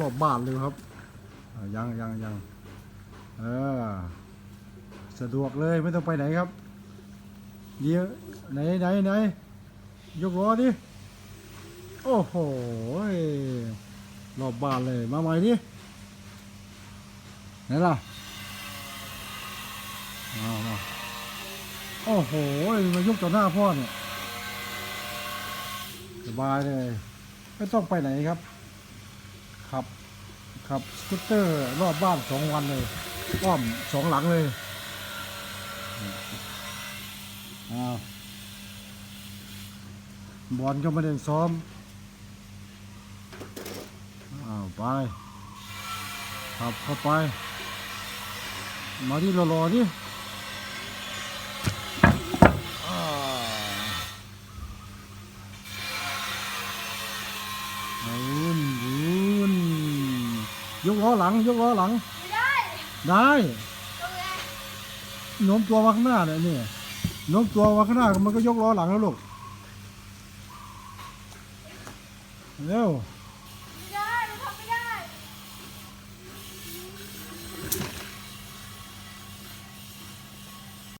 รอบบ้านเลยครับยังยังยังเออสะดวกเลยไม่ต้องไปไหนครับเดี๋ยวไหนไหนไหนยกล้อดิโอ้โหรอบบ้านเลยมาใหม่ดิไหนล่ะมามาโอ้โหมายกต่อหน้าพ่อเนี่ยสบายเลย ไม่ต้องไปไหนครับ ขับขับสกูตเตอร์รอบบ้านสองวันเลยอ้อมสองหลังเลยอ้าวบอลก็ไม่ได้ซ้อมอ้าวไปขับเข้าไป มาที่รอๆนี่อ่าวไม่ ยกล้อหลัง ยกล้อหลัง ไม่ได้ได้ตรงไงโน้มตัวมาข้างหน้าเนี่ยนี่โน้มตัวมาข้างหน้ามันก็ยกล้อหลังแล้วลูกเร็ว